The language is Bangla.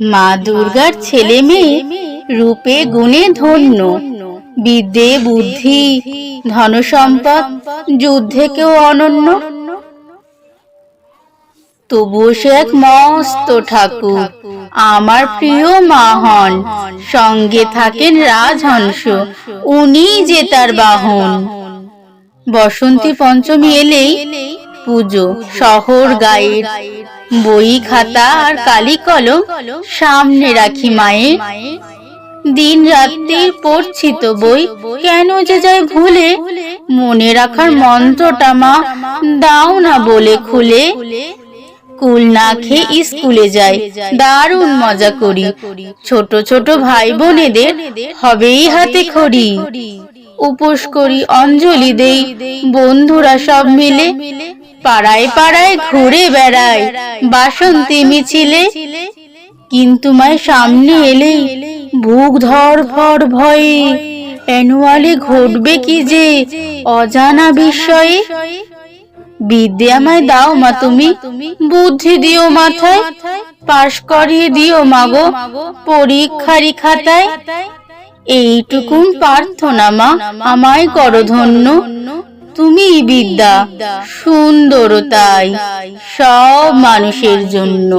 মা দুর্গার ছেলে মেয়ে রূপে গুণে ধন্য। বিদ্যে বুদ্ধি ধনসম্পদ যুদ্ধে কেউ অনন্য। তবুও সে এক মস্ত ঠাকুর, আমার প্রিয় মা হন সঙ্গে থাকেন রাজহংস, উনি যে তার বাহন। বসন্তী পঞ্চমী এলেই পুজো, শহর গায়ের বই, খাতা আর কালি কলম সামনে রাখি মায়ের। দিন রাত্রি পড়ছি তো বই কেন যে যায় ভুলে? মনে রাখার মন্ত্রটা মা, দাও না বলে খুলে। কুল না খেয়ে স্কুলে যাই, দারুণ মজা করি। ছোট ছোট ভাই বোনেদের হবেই হাতে খড়ি। উপোস করি, অঞ্জলি দেই, বন্ধুরা সব মিলে পাড়ায় পাড়ায় ঘুরে বেড়ায় বাসন্তী মিছিলে। কিন্তু মায় সামনে এলেই বুক ধর ফর ভয়ে। অ্যানুয়ালি ঘটবে কি যে অজানা বিষয়ে। বিদ্যে আমায় দাও মা তুমি, বুদ্ধি দিও মাথায়। পাশ করিয়ে দিও মাগো পরীক্ষারি খাতায়। এইটুকুন প্রার্থনা মা, আমায় করো ধন্য। তুমি বিদ্যা সুন্দরতাই সব মানুষের জন্য।